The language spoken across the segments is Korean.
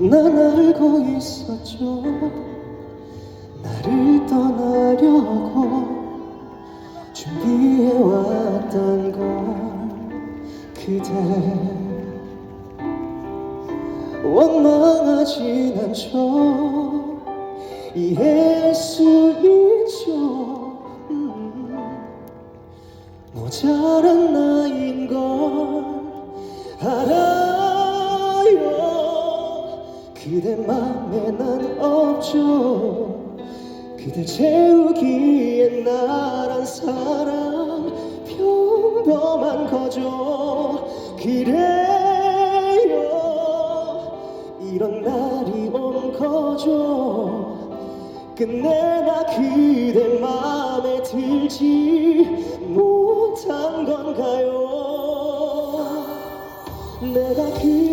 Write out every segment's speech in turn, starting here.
난 알고 있었죠. 나를 떠나려고 준비해왔던 걸 그대 원망하진 않죠. 이해할 수 있죠. 음, 모자란 나인 걸 알아요 그대 맘에 난 없죠. 그대 채우기엔 나란 사람 평범한 거죠. 그래요. 이런 날이 온 거죠. 끝내 나 그대 맘에 들지 못한 건가요? 내가 놓아볼게요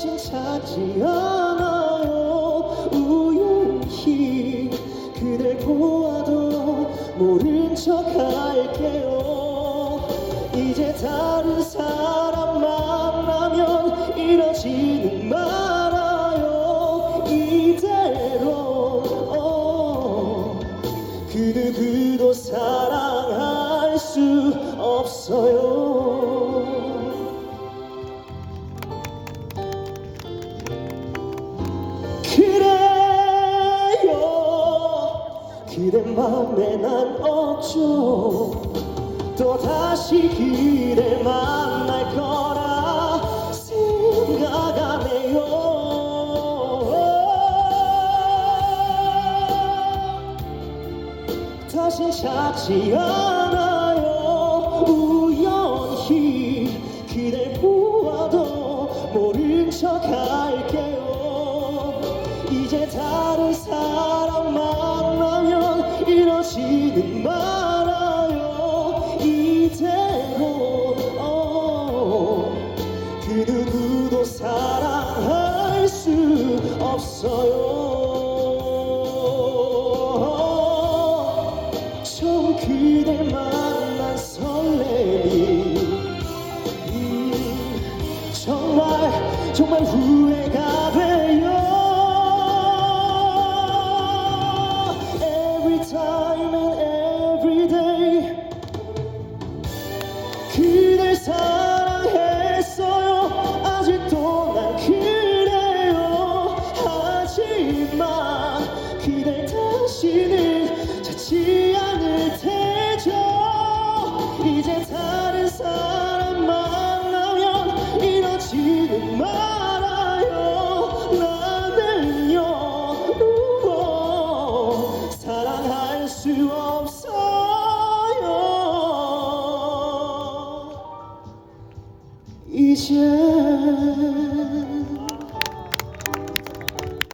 다신 찾지 않아요. 우연히 그댈 보아도 모른 척 할게요. 이제 다른 사람 만나면 이러지는 말아요. 이대로 어, 그 누구도 사랑할 수 없어요 그대 맘에 난 없죠 또 다시 그댈 만날 거라 생각하네요. 다신 찾지 않아요. 우연히 그댈 보아도 모른 척 할게요. 이제 다른 사람 만 이러지는 말아요. 이대로 어, 그 누구도 사랑할 수 없어요. 처음 그댈 만난 설렘이 음, 정말 정말 후회가 수 없어요. 이제